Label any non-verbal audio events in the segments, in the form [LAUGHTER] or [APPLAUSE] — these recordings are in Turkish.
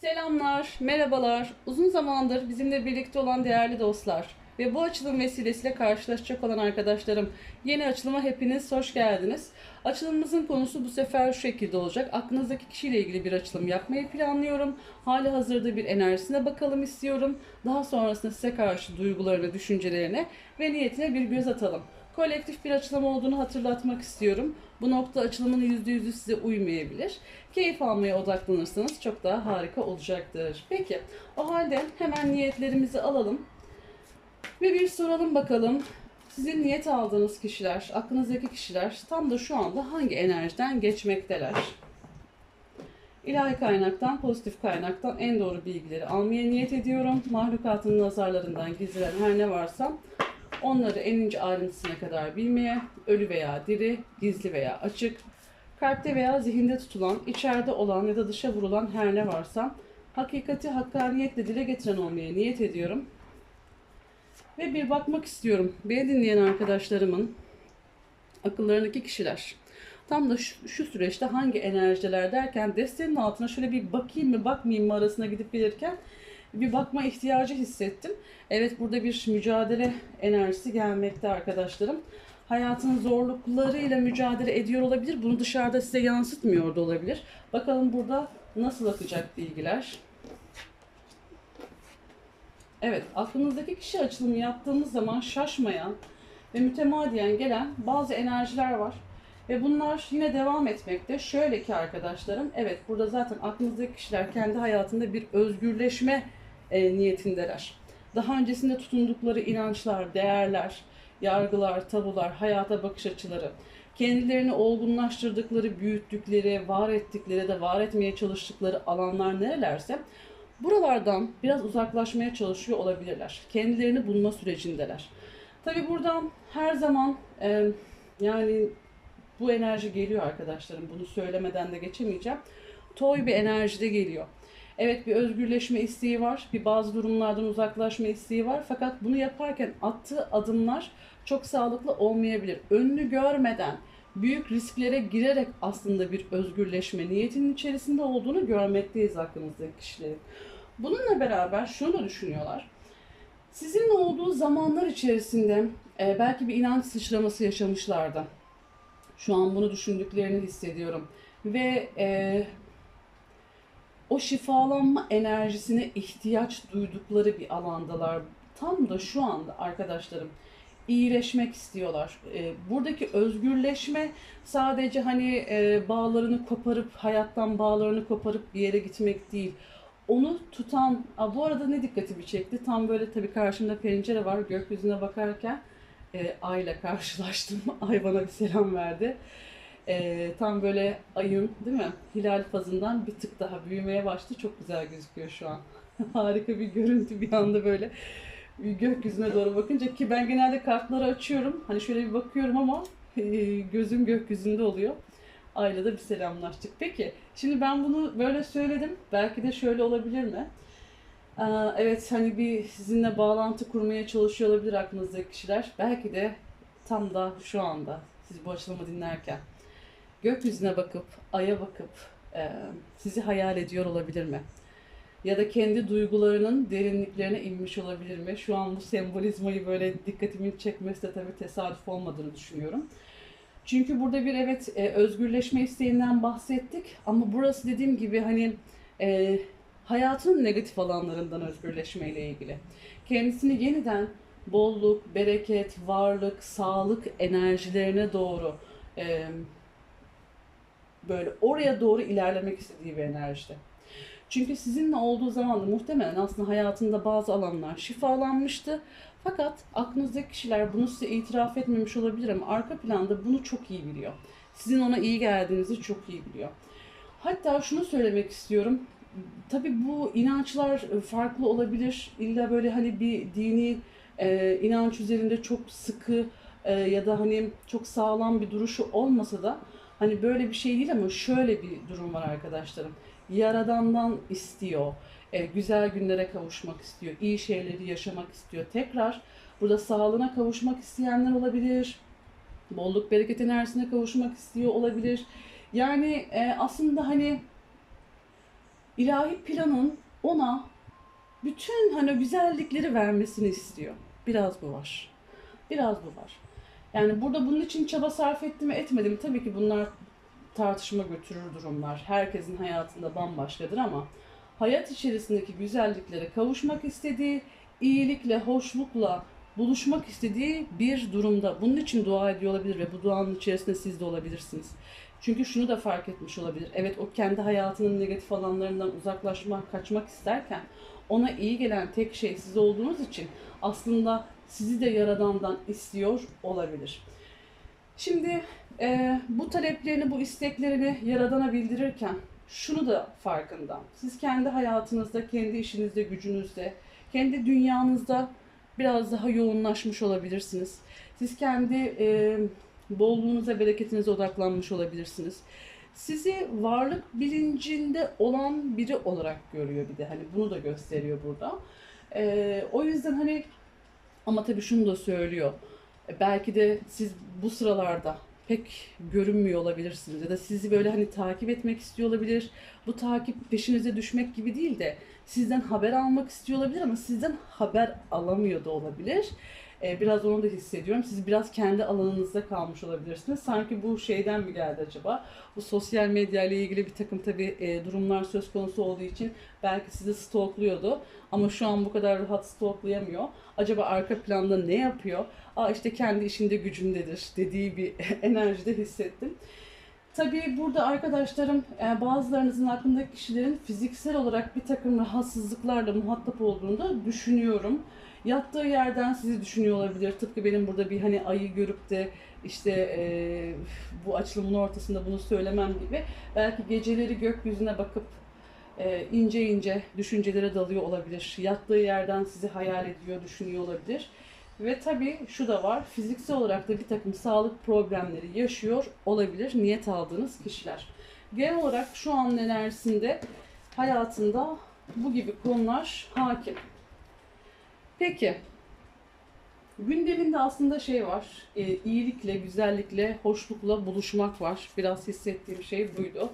Selamlar, merhabalar. Uzun zamandır bizimle birlikte olan değerli dostlar ve bu açılım vesilesiyle karşılaşacak olan arkadaşlarım. Yeni açılıma hepiniz hoş geldiniz. Açılımımızın konusu bu sefer şu şekilde olacak. Aklınızdaki kişiyle ilgili bir açılım yapmayı planlıyorum. Hali hazırda bir enerjisine bakalım istiyorum. Daha sonrasında size karşı duygularını, düşüncelerine ve niyetine bir göz atalım. Kolektif bir açılım olduğunu hatırlatmak istiyorum. Bu nokta açılımın %100'ü size uymayabilir. Keyif almaya odaklanırsanız çok daha harika olacaktır. Peki, o halde hemen niyetlerimizi alalım. Ve bir soralım bakalım. Sizin niyet aldığınız kişiler, aklınızdaki kişiler tam da şu anda hangi enerjiden geçmekteler? İlahi kaynaktan, pozitif kaynaktan en doğru bilgileri almaya niyet ediyorum. Mahlukatın nazarlarından gizlenen her ne varsa onları en ince ayrıntısına kadar bilmeye, ölü veya diri, gizli veya açık, kalpte veya zihinde tutulan, içeride olan ya da dışa vurulan her ne varsa hakikati hakkaniyetle dile getiren olmaya niyet ediyorum. Ve bir bakmak istiyorum. Beni dinleyen arkadaşlarımın akıllarındaki kişiler tam da şu, şu süreçte hangi enerjiler derken destenin altına şöyle bir bakayım mı bakmayayım mı arasına gidip gelirken bir bakma ihtiyacı hissettim. Evet burada bir mücadele enerjisi gelmekte arkadaşlarım. Hayatın zorluklarıyla mücadele ediyor olabilir. Bunu dışarıda size yansıtmıyor da olabilir. Bakalım burada nasıl akacak bilgiler. Evet, aklınızdaki kişi açılımı yaptığımız zaman şaşmayan ve mütemadiyen gelen bazı enerjiler var. Ve bunlar yine devam etmekte. Şöyle ki arkadaşlarım, evet burada zaten aklınızdaki kişiler kendi hayatında bir özgürleşme e, niyetindeler. Daha öncesinde tutundukları inançlar, değerler, yargılar, tabular, hayata bakış açıları, kendilerini olgunlaştırdıkları, büyüttükleri, var ettikleri de var etmeye çalıştıkları alanlar nerelerse buralardan biraz uzaklaşmaya çalışıyor olabilirler. Kendilerini bulma sürecindeler. Tabi buradan her zaman e, yani bu enerji geliyor arkadaşlarım. Bunu söylemeden de geçemeyeceğim. Toy bir enerji de geliyor. Evet bir özgürleşme isteği var. Bir bazı durumlardan uzaklaşma isteği var. Fakat bunu yaparken attığı adımlar çok sağlıklı olmayabilir. Önünü görmeden büyük risklere girerek aslında bir özgürleşme niyetinin içerisinde olduğunu görmekteyiz aklımızdaki kişilerin. Bununla beraber şunu da düşünüyorlar. Sizinle olduğu zamanlar içerisinde e, belki bir inanç sıçraması yaşamışlardı. Şu an bunu düşündüklerini hissediyorum. Ve e, o şifalanma enerjisine ihtiyaç duydukları bir alandalar. Tam da şu anda arkadaşlarım iyileşmek istiyorlar. E, buradaki özgürleşme sadece hani e, bağlarını koparıp hayattan bağlarını koparıp bir yere gitmek değil. Onu tutan, a, bu arada ne dikkatimi çekti? Tam böyle tabii karşımda pencere var. Gökyüzüne bakarken e, ayla karşılaştım. [LAUGHS] Ay bana bir selam verdi. E, tam böyle ayın değil mi? Hilal fazından bir tık daha büyümeye başladı. Çok güzel gözüküyor şu an. [LAUGHS] Harika bir görüntü bir anda böyle gökyüzüne doğru bakınca ki ben genelde kartları açıyorum. Hani şöyle bir bakıyorum ama e, gözüm gökyüzünde oluyor. Ayla da bir selamlaştık. Peki şimdi ben bunu böyle söyledim. Belki de şöyle olabilir mi? Evet hani bir sizinle bağlantı kurmaya çalışıyor olabilir aklınızdaki kişiler. Belki de tam da şu anda siz bu açılımı dinlerken gökyüzüne bakıp, aya bakıp e, sizi hayal ediyor olabilir mi? Ya da kendi duygularının derinliklerine inmiş olabilir mi? Şu an bu sembolizmayı böyle dikkatimin çekmesi de tabii tesadüf olmadığını düşünüyorum. Çünkü burada bir evet e, özgürleşme isteğinden bahsettik ama burası dediğim gibi hani e, hayatın negatif alanlarından özgürleşmeyle ilgili. Kendisini yeniden bolluk, bereket, varlık, sağlık enerjilerine doğru e, böyle oraya doğru ilerlemek istediği bir enerjide. Çünkü sizinle olduğu zaman da muhtemelen aslında hayatında bazı alanlar şifalanmıştı. Fakat aklınızdaki kişiler bunu size itiraf etmemiş olabilir ama arka planda bunu çok iyi biliyor. Sizin ona iyi geldiğinizi çok iyi biliyor. Hatta şunu söylemek istiyorum. Tabii bu inançlar farklı olabilir. İlla böyle hani bir dini e, inanç üzerinde çok sıkı e, ya da hani çok sağlam bir duruşu olmasa da hani böyle bir şey değil ama şöyle bir durum var arkadaşlarım. Yaradandan istiyor, e, güzel günlere kavuşmak istiyor, iyi şeyleri yaşamak istiyor. Tekrar burada sağlığına kavuşmak isteyenler olabilir, bolluk bereket enerjisine kavuşmak istiyor olabilir. Yani e, aslında hani ilahi planın ona bütün hani güzellikleri vermesini istiyor. Biraz bu var. Biraz bu var. Yani burada bunun için çaba sarf etti mi etmedi mi tabii ki bunlar tartışma götürür durumlar. Herkesin hayatında bambaşkadır ama hayat içerisindeki güzelliklere kavuşmak istediği, iyilikle, hoşlukla buluşmak istediği bir durumda. Bunun için dua ediyor olabilir ve bu duanın içerisinde siz de olabilirsiniz. Çünkü şunu da fark etmiş olabilir. Evet o kendi hayatının negatif alanlarından uzaklaşmak, kaçmak isterken ona iyi gelen tek şey siz olduğunuz için aslında sizi de Yaradan'dan istiyor olabilir. Şimdi e, bu taleplerini, bu isteklerini Yaradan'a bildirirken şunu da farkında. Siz kendi hayatınızda, kendi işinizde, gücünüzde, kendi dünyanızda biraz daha yoğunlaşmış olabilirsiniz. Siz kendi e, bolluğunuza, bereketinize odaklanmış olabilirsiniz. Sizi varlık bilincinde olan biri olarak görüyor bir de. Hani bunu da gösteriyor burada. E, o yüzden hani ama tabii şunu da söylüyor. E, Belki de siz bu sıralarda pek görünmüyor olabilirsiniz ya da sizi böyle hani takip etmek istiyor olabilir. Bu takip peşinize düşmek gibi değil de sizden haber almak istiyor olabilir ama sizden haber alamıyor da olabilir. Ee, biraz onu da hissediyorum. Siz biraz kendi alanınızda kalmış olabilirsiniz. Sanki bu şeyden mi geldi acaba? Bu sosyal medya ile ilgili bir takım tabii e, durumlar söz konusu olduğu için belki sizi stalkluyordu. Ama şu an bu kadar rahat stalklayamıyor. Acaba arka planda ne yapıyor? Aa işte kendi işinde gücündedir dediği bir [LAUGHS] enerjide hissettim. Tabii burada arkadaşlarım e, bazılarınızın aklındaki kişilerin fiziksel olarak bir takım rahatsızlıklarla muhatap olduğunu da düşünüyorum. Yattığı yerden sizi düşünüyor olabilir. Tıpkı benim burada bir hani ayı görüp de işte e, bu açılımın ortasında bunu söylemem gibi. Belki geceleri gökyüzüne bakıp e, ince ince düşüncelere dalıyor olabilir. Yattığı yerden sizi hayal ediyor, düşünüyor olabilir. Ve tabii şu da var, fiziksel olarak da bir takım sağlık problemleri yaşıyor olabilir niyet aldığınız kişiler. Genel olarak şu an enerjisinde hayatında bu gibi konular hakim. Peki, gündeminde aslında şey var, e, iyilikle, güzellikle, hoşlukla buluşmak var. Biraz hissettiğim şey buydu.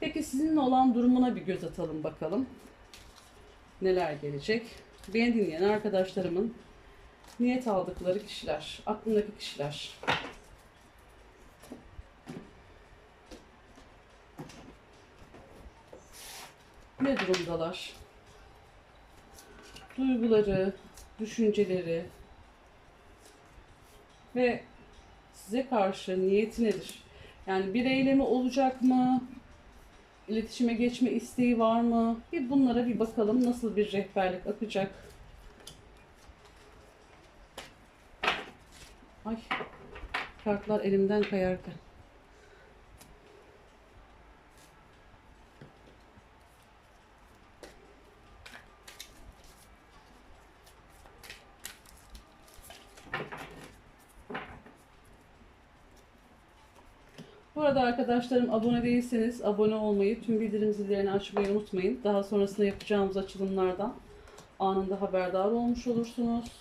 Peki sizinle olan durumuna bir göz atalım bakalım. Neler gelecek? Beni dinleyen arkadaşlarımın niyet aldıkları kişiler, aklındaki kişiler. Ne durumdalar? Duyguları, düşünceleri ve size karşı niyeti nedir? Yani bir eylemi olacak mı? İletişime geçme isteği var mı? Bir bunlara bir bakalım nasıl bir rehberlik akacak. Ay kartlar elimden kayarken. Arkadaşlarım abone değilseniz abone olmayı, tüm bildirim zillerini açmayı unutmayın. Daha sonrasında yapacağımız açılımlardan anında haberdar olmuş olursunuz.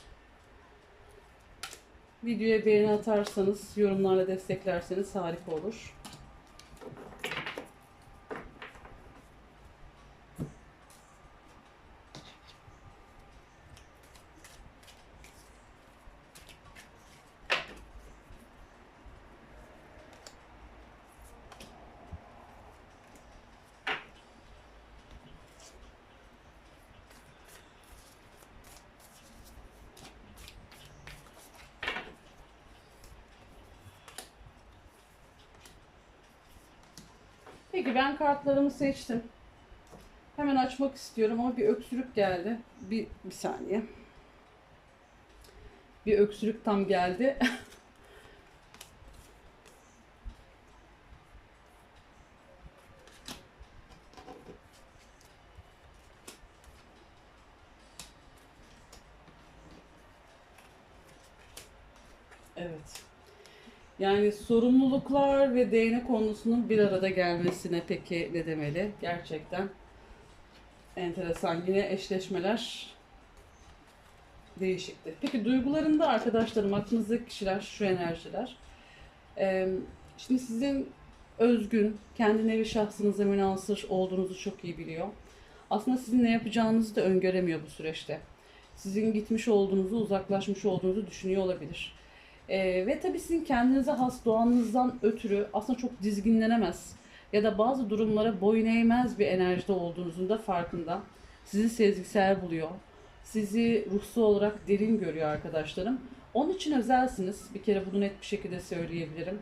Videoya beğeni atarsanız, yorumlarla desteklerseniz harika olur. Ben kartlarımı seçtim. Hemen açmak istiyorum ama bir öksürük geldi. Bir, bir saniye. Bir öksürük tam geldi. [LAUGHS] evet. Yani sorumluluklar ve değnek konusunun bir arada gelmesine peki ne demeli? Gerçekten enteresan. Yine eşleşmeler değişikti. Peki duygularında arkadaşlarım, aklınızdaki kişiler, şu enerjiler. Ee, şimdi sizin özgün, kendi nevi şahsınıza münasır olduğunuzu çok iyi biliyor. aslında sizin ne yapacağınızı da öngöremiyor bu süreçte. Sizin gitmiş olduğunuzu, uzaklaşmış olduğunuzu düşünüyor olabilir. Ee, ve tabii sizin kendinize has doğanızdan ötürü aslında çok dizginlenemez ya da bazı durumlara boyun eğmez bir enerjide olduğunuzun da farkında. Sizi sezgisel buluyor. Sizi ruhsal olarak derin görüyor arkadaşlarım. Onun için özelsiniz. Bir kere bunu net bir şekilde söyleyebilirim.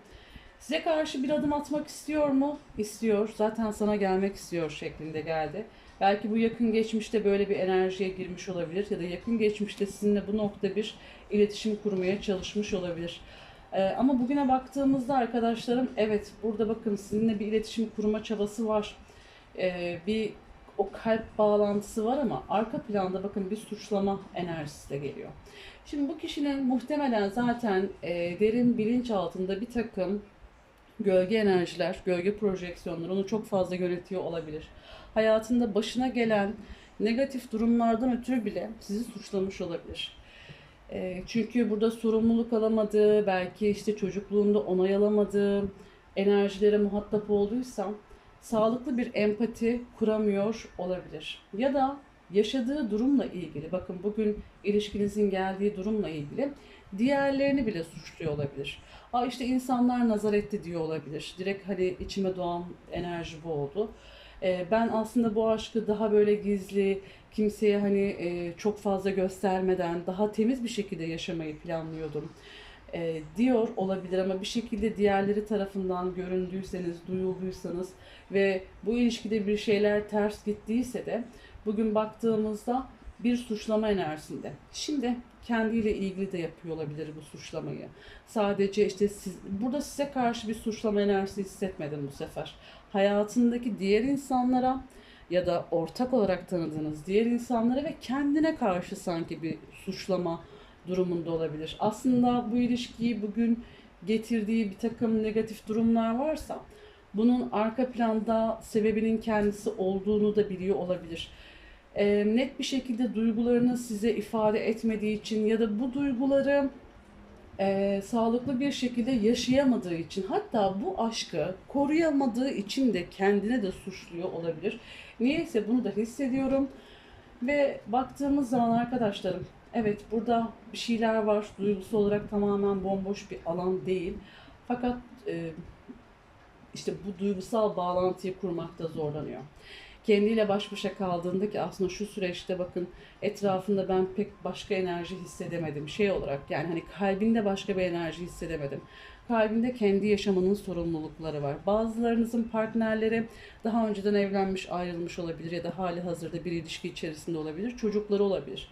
Size karşı bir adım atmak istiyor mu? İstiyor. Zaten sana gelmek istiyor şeklinde geldi. Belki bu yakın geçmişte böyle bir enerjiye girmiş olabilir ya da yakın geçmişte sizinle bu nokta bir iletişim kurmaya çalışmış olabilir. Ee, ama bugüne baktığımızda arkadaşlarım evet burada bakın sizinle bir iletişim kurma çabası var. Ee, bir o kalp bağlantısı var ama arka planda bakın bir suçlama enerjisi de geliyor. Şimdi bu kişinin muhtemelen zaten e, derin bilinç altında bir takım gölge enerjiler, gölge projeksiyonları onu çok fazla yönetiyor olabilir. Hayatında başına gelen negatif durumlardan ötürü bile sizi suçlamış olabilir. E, çünkü burada sorumluluk alamadığı, belki işte çocukluğunda onay alamadığı enerjilere muhatap olduysam sağlıklı bir empati kuramıyor olabilir. Ya da yaşadığı durumla ilgili, bakın bugün ilişkinizin geldiği durumla ilgili diğerlerini bile suçluyor olabilir. Aa işte insanlar nazar etti diyor olabilir. Direkt hani içime doğan enerji bu oldu. Ee, ben aslında bu aşkı daha böyle gizli, kimseye hani e, çok fazla göstermeden daha temiz bir şekilde yaşamayı planlıyordum e, diyor olabilir ama bir şekilde diğerleri tarafından göründüyseniz, duyulduysanız ve bu ilişkide bir şeyler ters gittiyse de bugün baktığımızda bir suçlama enerjisinde. Şimdi kendiyle ilgili de yapıyor olabilir bu suçlamayı. Sadece işte siz, burada size karşı bir suçlama enerjisi hissetmedim bu sefer. Hayatındaki diğer insanlara ya da ortak olarak tanıdığınız diğer insanlara ve kendine karşı sanki bir suçlama durumunda olabilir. Aslında bu ilişkiyi bugün getirdiği bir takım negatif durumlar varsa bunun arka planda sebebinin kendisi olduğunu da biliyor olabilir. E, net bir şekilde duygularını size ifade etmediği için ya da bu duyguları e, sağlıklı bir şekilde yaşayamadığı için hatta bu aşkı koruyamadığı için de kendine de suçluyor olabilir. Niyeyse bunu da hissediyorum. Ve baktığımız zaman arkadaşlarım evet burada bir şeyler var. Duygusal olarak tamamen bomboş bir alan değil. Fakat e, işte bu duygusal bağlantıyı kurmakta zorlanıyor. Kendiyle baş başa kaldığında ki aslında şu süreçte bakın etrafında ben pek başka enerji hissedemedim. Şey olarak yani hani kalbinde başka bir enerji hissedemedim. Kalbinde kendi yaşamının sorumlulukları var. Bazılarınızın partnerleri daha önceden evlenmiş, ayrılmış olabilir ya da hali hazırda bir ilişki içerisinde olabilir. Çocukları olabilir.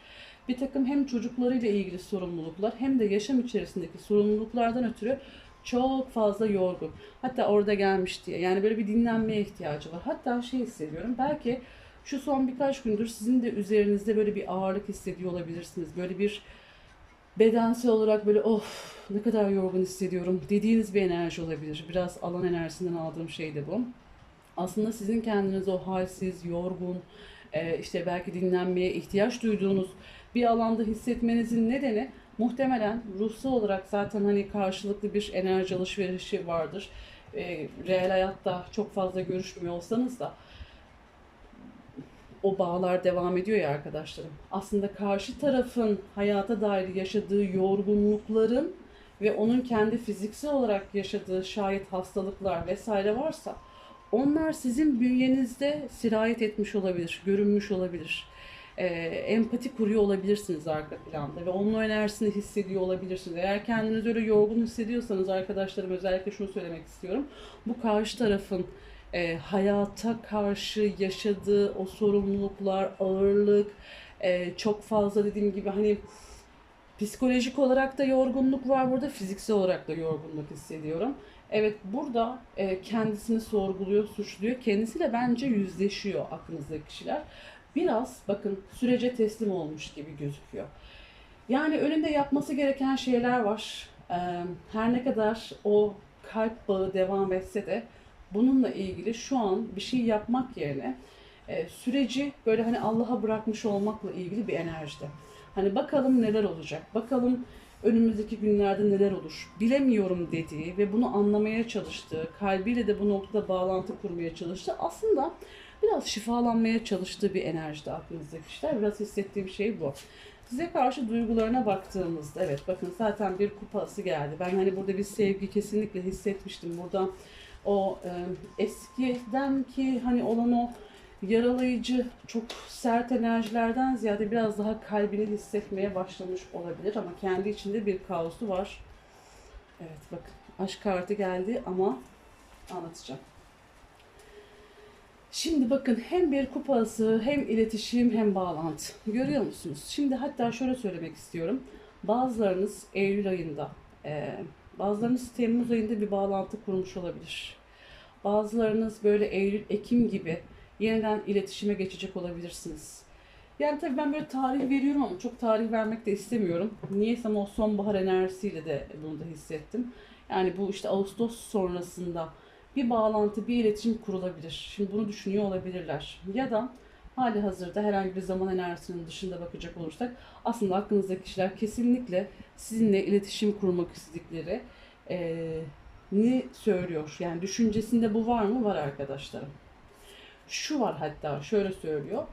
Bir takım hem çocuklarıyla ilgili sorumluluklar hem de yaşam içerisindeki sorumluluklardan ötürü çok fazla yorgun. Hatta orada gelmiş diye. Yani böyle bir dinlenmeye ihtiyacı var. Hatta şey hissediyorum. Belki şu son birkaç gündür sizin de üzerinizde böyle bir ağırlık hissediyor olabilirsiniz. Böyle bir bedensel olarak böyle of ne kadar yorgun hissediyorum dediğiniz bir enerji olabilir. Biraz alan enerjisinden aldığım şey de bu. Aslında sizin kendiniz o halsiz, yorgun, e, işte belki dinlenmeye ihtiyaç duyduğunuz bir alanda hissetmenizin nedeni muhtemelen ruhsal olarak zaten hani karşılıklı bir enerji alışverişi vardır. E, reel hayatta çok fazla görüşmüyor olsanız da o bağlar devam ediyor ya arkadaşlarım. Aslında karşı tarafın hayata dair yaşadığı yorgunlukların ve onun kendi fiziksel olarak yaşadığı şayet hastalıklar vesaire varsa onlar sizin bünyenizde sirayet etmiş olabilir, görünmüş olabilir. Ee, empati kuruyor olabilirsiniz arka planda ve onun enerjisini hissediyor olabilirsiniz. Eğer kendinizi öyle yorgun hissediyorsanız arkadaşlarım özellikle şunu söylemek istiyorum. Bu karşı tarafın e, hayata karşı yaşadığı o sorumluluklar, ağırlık, e, çok fazla dediğim gibi hani psikolojik olarak da yorgunluk var burada, fiziksel olarak da yorgunluk hissediyorum. Evet burada e, kendisini sorguluyor, suçluyor. Kendisiyle bence yüzleşiyor aklınızdaki kişiler. Biraz bakın sürece teslim olmuş gibi gözüküyor. Yani önünde yapması gereken şeyler var. E, her ne kadar o kalp bağı devam etse de bununla ilgili şu an bir şey yapmak yerine e, süreci böyle hani Allah'a bırakmış olmakla ilgili bir enerjide. Hani bakalım neler olacak, bakalım önümüzdeki günlerde neler olur bilemiyorum dediği ve bunu anlamaya çalıştığı, kalbiyle de bu noktada bağlantı kurmaya çalıştığı aslında biraz şifalanmaya çalıştığı bir enerjide aklınızdaki kişiler. Biraz hissettiğim şey bu. Size karşı duygularına baktığımızda evet bakın zaten bir kupası geldi. Ben hani burada bir sevgi kesinlikle hissetmiştim. Burada o e, eskiden ki hani olan o yaralayıcı, çok sert enerjilerden ziyade biraz daha kalbini hissetmeye başlamış olabilir ama kendi içinde bir kaosu var. Evet bakın aşk kartı geldi ama anlatacağım. Şimdi bakın hem bir kupası hem iletişim hem bağlantı. Görüyor musunuz? Şimdi hatta şöyle söylemek istiyorum. Bazılarınız Eylül ayında, e, bazılarınız Temmuz ayında bir bağlantı kurmuş olabilir. Bazılarınız böyle Eylül, Ekim gibi yeniden iletişime geçecek olabilirsiniz. Yani tabii ben böyle tarih veriyorum ama çok tarih vermek de istemiyorum. Niyeyse ama o sonbahar enerjisiyle de bunu da hissettim. Yani bu işte Ağustos sonrasında bir bağlantı, bir iletişim kurulabilir. Şimdi bunu düşünüyor olabilirler. Ya da hali hazırda herhangi bir zaman enerjisinin dışında bakacak olursak aslında aklınızdaki kişiler kesinlikle sizinle iletişim kurmak istedikleri eee, ni söylüyor. Yani düşüncesinde bu var mı? Var arkadaşlarım. Şu var hatta şöyle söylüyor.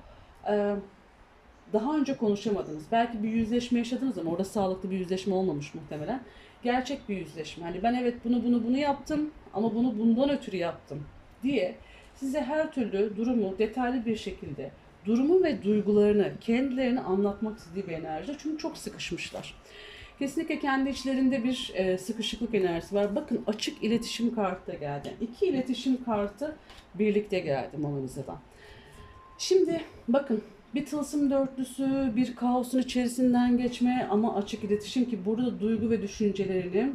Eee, daha önce konuşamadınız. Belki bir yüzleşme yaşadınız ama orada sağlıklı bir yüzleşme olmamış muhtemelen. Gerçek bir yüzleşme. Hani ben evet bunu bunu bunu yaptım ama bunu bundan ötürü yaptım diye size her türlü durumu detaylı bir şekilde durumu ve duygularını kendilerini anlatmak istediği bir enerji. Çünkü çok sıkışmışlar. Kesinlikle kendi içlerinde bir e, sıkışıklık enerjisi var. Bakın açık iletişim kartı da geldi. İki iletişim kartı birlikte geldi Mona Lisa'dan. Şimdi bakın bir tılsım dörtlüsü, bir kaosun içerisinden geçme ama açık iletişim ki burada duygu ve düşüncelerini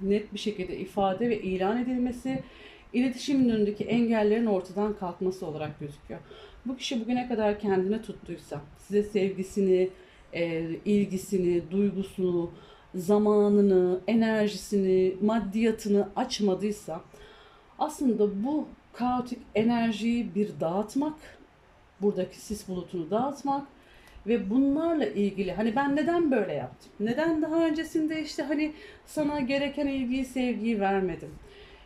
net bir şekilde ifade ve ilan edilmesi, iletişimin önündeki engellerin ortadan kalkması olarak gözüküyor. Bu kişi bugüne kadar kendine tuttuysa, size sevgisini, e, ilgisini, duygusunu, zamanını, enerjisini, maddiyatını açmadıysa aslında bu kaotik enerjiyi bir dağıtmak, buradaki sis bulutunu dağıtmak ve bunlarla ilgili hani ben neden böyle yaptım? Neden daha öncesinde işte hani sana gereken ilgiyi, sevgiyi vermedim?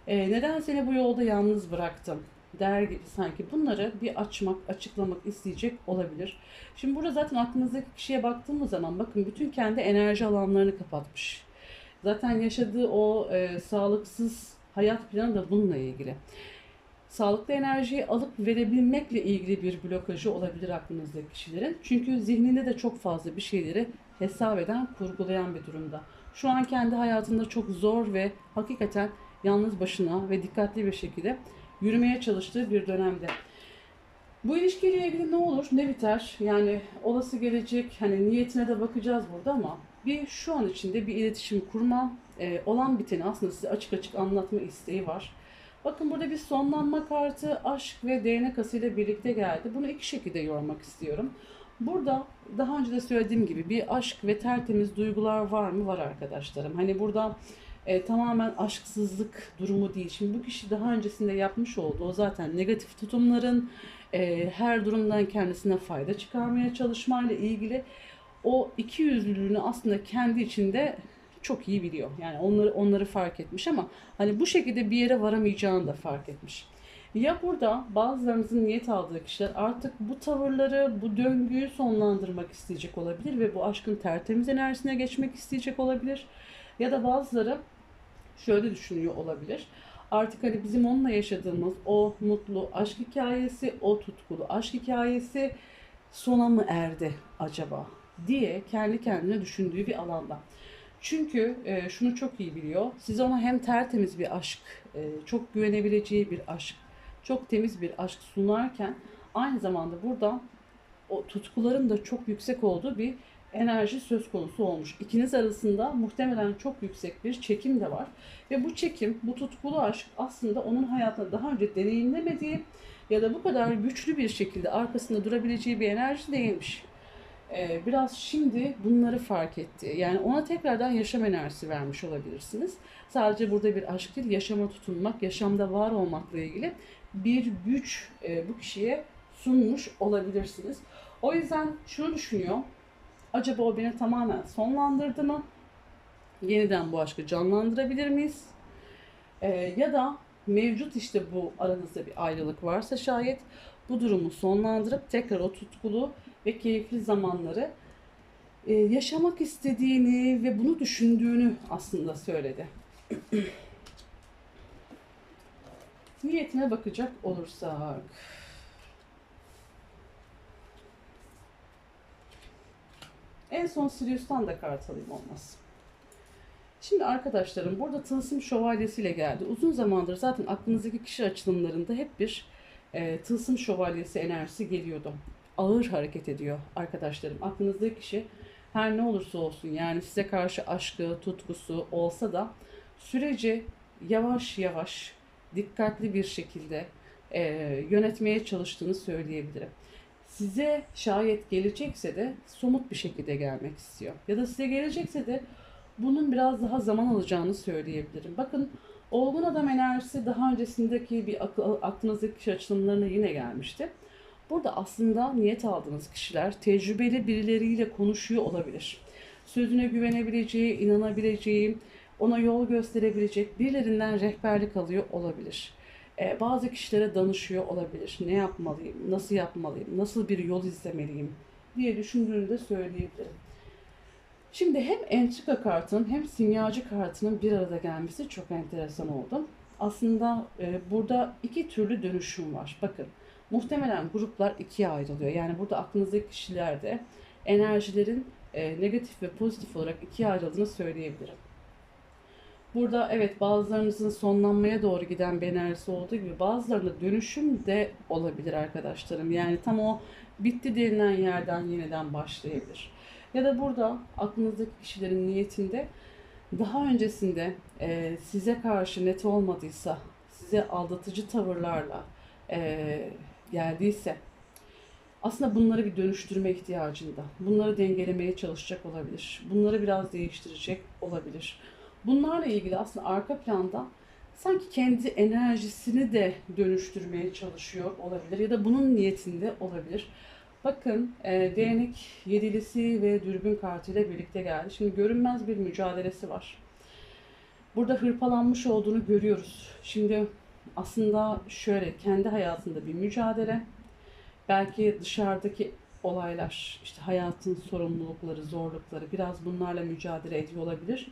Ee, neden seni bu yolda yalnız bıraktım? Der gibi sanki bunları bir açmak, açıklamak isteyecek olabilir. Şimdi burada zaten aklınızdaki kişiye baktığımız zaman bakın bütün kendi enerji alanlarını kapatmış. Zaten yaşadığı o e, sağlıksız hayat planı da bununla ilgili sağlıklı enerjiyi alıp verebilmekle ilgili bir blokajı olabilir aklınızdaki kişilerin. Çünkü zihninde de çok fazla bir şeyleri hesap eden, kurgulayan bir durumda. Şu an kendi hayatında çok zor ve hakikaten yalnız başına ve dikkatli bir şekilde yürümeye çalıştığı bir dönemde. Bu ilişkiyle ilgili ne olur, ne biter? Yani olası gelecek, hani niyetine de bakacağız burada ama bir şu an içinde bir iletişim kurma, e, olan biteni aslında size açık açık anlatma isteği var. Bakın burada bir sonlanma kartı aşk ve değnek ile birlikte geldi. Bunu iki şekilde yormak istiyorum. Burada daha önce de söylediğim gibi bir aşk ve tertemiz duygular var mı? Var arkadaşlarım. Hani burada e, tamamen aşksızlık durumu değil. Şimdi bu kişi daha öncesinde yapmış olduğu o zaten negatif tutumların e, her durumdan kendisine fayda çıkarmaya çalışmayla ilgili o iki yüzlülüğünü aslında kendi içinde çok iyi biliyor. Yani onları onları fark etmiş ama hani bu şekilde bir yere varamayacağını da fark etmiş. Ya burada bazılarınızın niyet aldığı kişiler artık bu tavırları, bu döngüyü sonlandırmak isteyecek olabilir ve bu aşkın tertemiz enerjisine geçmek isteyecek olabilir. Ya da bazıları şöyle düşünüyor olabilir. Artık hani bizim onunla yaşadığımız o mutlu aşk hikayesi, o tutkulu aşk hikayesi sona mı erdi acaba diye kendi kendine düşündüğü bir alanda. Çünkü e, şunu çok iyi biliyor. Siz ona hem tertemiz bir aşk, e, çok güvenebileceği bir aşk, çok temiz bir aşk sunarken aynı zamanda burada o tutkuların da çok yüksek olduğu bir enerji söz konusu olmuş. İkiniz arasında muhtemelen çok yüksek bir çekim de var. Ve bu çekim, bu tutkulu aşk aslında onun hayatında daha önce deneyimlemediği ya da bu kadar güçlü bir şekilde arkasında durabileceği bir enerji değilmiş. Ee, biraz şimdi bunları fark etti. Yani ona tekrardan yaşam enerjisi vermiş olabilirsiniz. Sadece burada bir aşk değil, yaşama tutunmak, yaşamda var olmakla ilgili bir güç e, bu kişiye sunmuş olabilirsiniz. O yüzden şunu düşünüyor. Acaba o beni tamamen sonlandırdı mı? Yeniden bu aşkı canlandırabilir miyiz? Ee, ya da mevcut işte bu aranızda bir ayrılık varsa şayet bu durumu sonlandırıp tekrar o tutkulu ve keyifli zamanları e, yaşamak istediğini ve bunu düşündüğünü aslında söyledi. [CLEARS THROAT] Niyetine bakacak olursak. En son Sirius'tan da kart alayım olmaz. Şimdi arkadaşlarım burada tılsım şövalyesiyle geldi. Uzun zamandır zaten aklınızdaki kişi açılımlarında hep bir e, tılsım şövalyesi enerjisi geliyordu. Ağır hareket ediyor arkadaşlarım. Aklınızdaki kişi her ne olursa olsun yani size karşı aşkı, tutkusu olsa da süreci yavaş yavaş, dikkatli bir şekilde e, yönetmeye çalıştığını söyleyebilirim. Size şayet gelecekse de somut bir şekilde gelmek istiyor. Ya da size gelecekse de bunun biraz daha zaman alacağını söyleyebilirim. Bakın olgun adam enerjisi daha öncesindeki bir akıl, aklınızdaki kişi açılımlarına yine gelmişti. Burada aslında niyet aldığınız kişiler tecrübeli birileriyle konuşuyor olabilir. Sözüne güvenebileceği, inanabileceği, ona yol gösterebilecek birilerinden rehberlik alıyor olabilir. Ee, bazı kişilere danışıyor olabilir. Ne yapmalıyım, nasıl yapmalıyım, nasıl bir yol izlemeliyim diye düşündüğünü de söyleyebilirim. Şimdi hem entrika kartının hem simyacı kartının bir arada gelmesi çok enteresan oldu. Aslında e, burada iki türlü dönüşüm var. Bakın muhtemelen gruplar ikiye ayrılıyor. Yani burada aklınızdaki kişilerde enerjilerin e, negatif ve pozitif olarak ikiye ayrıldığını söyleyebilirim. Burada evet bazılarınızın sonlanmaya doğru giden bir enerjisi olduğu gibi bazılarında dönüşüm de olabilir arkadaşlarım. Yani tam o bitti denilen yerden yeniden başlayabilir. Ya da burada aklınızdaki kişilerin niyetinde daha öncesinde e, size karşı net olmadıysa, size aldatıcı tavırlarla e, geldiyse aslında bunları bir dönüştürme ihtiyacında. Bunları dengelemeye çalışacak olabilir. Bunları biraz değiştirecek olabilir. Bunlarla ilgili aslında arka planda sanki kendi enerjisini de dönüştürmeye çalışıyor olabilir ya da bunun niyetinde olabilir. Bakın e, değnek yedilisi ve dürbün kartıyla birlikte geldi. Şimdi görünmez bir mücadelesi var. Burada hırpalanmış olduğunu görüyoruz. Şimdi aslında şöyle kendi hayatında bir mücadele. Belki dışarıdaki olaylar, işte hayatın sorumlulukları, zorlukları biraz bunlarla mücadele ediyor olabilir.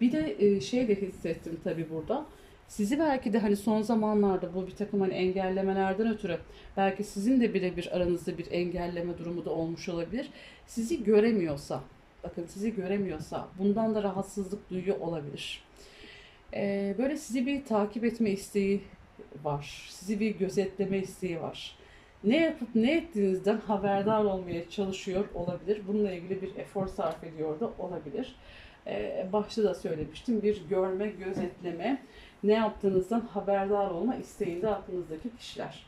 Bir de e, şey de hissettim tabii burada. Sizi belki de hani son zamanlarda bu bir takım hani engellemelerden ötürü belki sizin de birebir aranızda bir engelleme durumu da olmuş olabilir. Sizi göremiyorsa, bakın sizi göremiyorsa bundan da rahatsızlık duyuyor olabilir. Ee, böyle sizi bir takip etme isteği var. Sizi bir gözetleme isteği var. Ne yapıp ne ettiğinizden haberdar olmaya çalışıyor olabilir. Bununla ilgili bir efor sarf ediyor da olabilir. Ee, başta da söylemiştim. Bir görme, gözetleme, ne yaptığınızdan haberdar olma isteğinde aklınızdaki kişiler.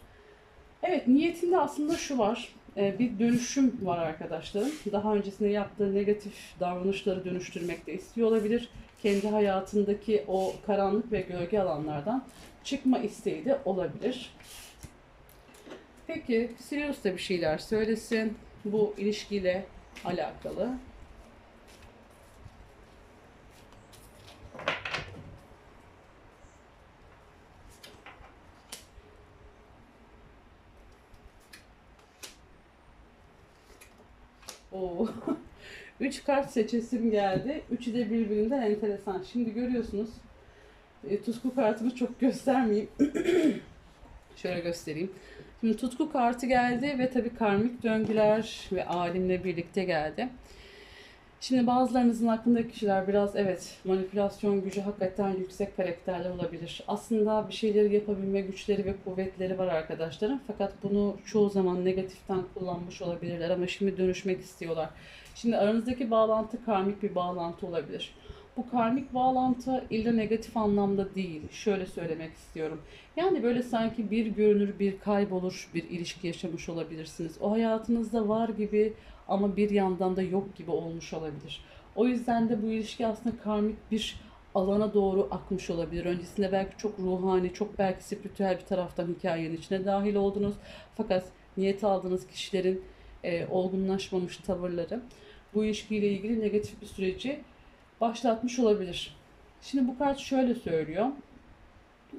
Evet niyetinde aslında şu var. Bir dönüşüm var arkadaşlarım. Daha öncesinde yaptığı negatif davranışları dönüştürmek de istiyor olabilir. Kendi hayatındaki o karanlık ve gölge alanlardan çıkma isteği de olabilir. Peki Sirius da bir şeyler söylesin bu ilişkiyle alakalı. 3 kart seçesim geldi. Üçü de birbirinden enteresan. Şimdi görüyorsunuz. E, tutku kartımı çok göstermeyeyim. [CLEARS THROAT] Şöyle göstereyim. Şimdi tutku kartı geldi ve tabii karmik döngüler ve alimle birlikte geldi. Şimdi bazılarınızın aklındaki kişiler biraz evet manipülasyon gücü hakikaten yüksek karakterler olabilir. Aslında bir şeyleri yapabilme güçleri ve kuvvetleri var arkadaşlarım. Fakat bunu çoğu zaman negatiften kullanmış olabilirler ama şimdi dönüşmek istiyorlar. Şimdi aranızdaki bağlantı karmik bir bağlantı olabilir. Bu karmik bağlantı illa negatif anlamda değil. Şöyle söylemek istiyorum. Yani böyle sanki bir görünür bir kaybolur bir ilişki yaşamış olabilirsiniz. O hayatınızda var gibi ama bir yandan da yok gibi olmuş olabilir. O yüzden de bu ilişki aslında karmik bir alana doğru akmış olabilir. Öncesinde belki çok ruhani, çok belki spiritüel bir taraftan hikayenin içine dahil oldunuz. Fakat niyet aldığınız kişilerin e, olgunlaşmamış tavırları bu ilişkiyle ilgili negatif bir süreci başlatmış olabilir. Şimdi bu kart şöyle söylüyor.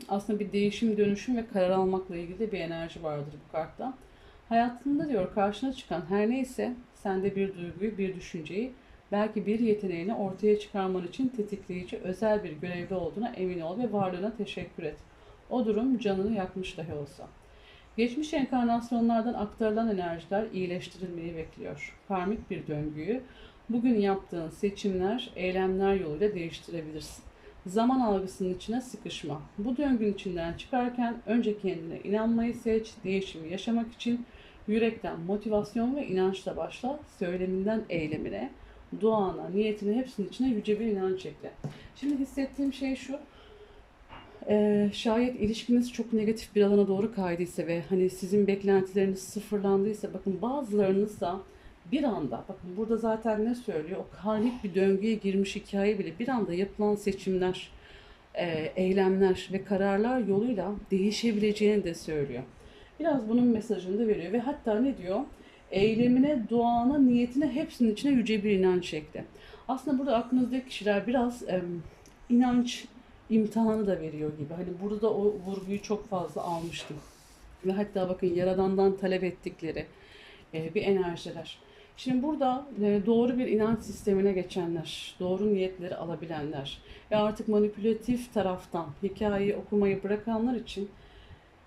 aslında bir değişim, dönüşüm ve karar almakla ilgili bir enerji vardır bu kartta. Hayatında diyor karşına çıkan her neyse sende bir duyguyu, bir düşünceyi, belki bir yeteneğini ortaya çıkarman için tetikleyici özel bir görevli olduğuna emin ol ve varlığına teşekkür et. O durum canını yakmış dahi olsa. Geçmiş enkarnasyonlardan aktarılan enerjiler iyileştirilmeyi bekliyor. Karmik bir döngüyü bugün yaptığın seçimler, eylemler yoluyla değiştirebilirsin. Zaman algısının içine sıkışma. Bu döngünün içinden çıkarken önce kendine inanmayı seç, değişimi yaşamak için yürekten motivasyon ve inançla başla, söyleminden eylemine, duana, niyetine hepsinin içine yüce bir inanç ekle. Şimdi hissettiğim şey şu, ee, şayet ilişkiniz çok negatif bir alana doğru kaydıysa ve hani sizin beklentileriniz sıfırlandıysa bakın bazılarınız da bir anda bakın burada zaten ne söylüyor o karmik bir döngüye girmiş hikaye bile bir anda yapılan seçimler e, eylemler ve kararlar yoluyla değişebileceğini de söylüyor. Biraz bunun mesajını da veriyor ve hatta ne diyor? Eylemine, duana, niyetine hepsinin içine yüce bir inanç ekle. Aslında burada aklınızdaki kişiler biraz em, inanç imtihanı da veriyor gibi. Hani burada da o vurguyu çok fazla almıştım. Ve hatta bakın Yaradan'dan talep ettikleri e, bir enerjiler. Şimdi burada e, doğru bir inanç sistemine geçenler, doğru niyetleri alabilenler ve artık manipülatif taraftan hikayeyi okumayı bırakanlar için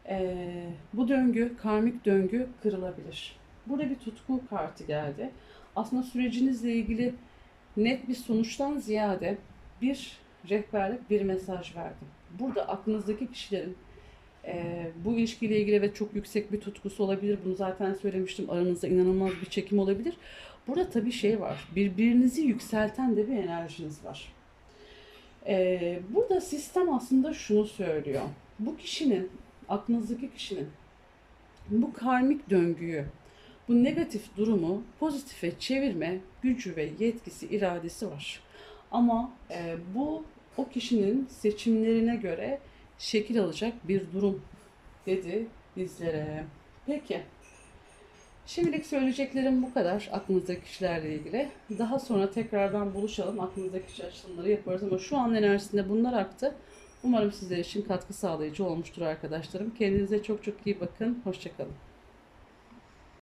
e, bu döngü, karmik döngü kırılabilir. Burada bir tutku kartı geldi. Aslında sürecinizle ilgili net bir sonuçtan ziyade bir rehberlik, bir mesaj verdim. Burada aklınızdaki kişilerin e, bu ilişkiyle ilgili evet çok yüksek bir tutkusu olabilir. Bunu zaten söylemiştim. Aranızda inanılmaz bir çekim olabilir. Burada tabii şey var. Birbirinizi yükselten de bir enerjiniz var. E, burada sistem aslında şunu söylüyor. Bu kişinin, aklınızdaki kişinin bu karmik döngüyü, bu negatif durumu pozitife çevirme gücü ve yetkisi, iradesi var. Ama e, bu o kişinin seçimlerine göre şekil alacak bir durum dedi bizlere. Peki. Şimdilik söyleyeceklerim bu kadar aklınızdaki kişilerle ilgili. Daha sonra tekrardan buluşalım. Aklınızdaki kişi açılımları yaparız ama şu an enerjisinde bunlar aktı. Umarım sizler için katkı sağlayıcı olmuştur arkadaşlarım. Kendinize çok çok iyi bakın. Hoşçakalın.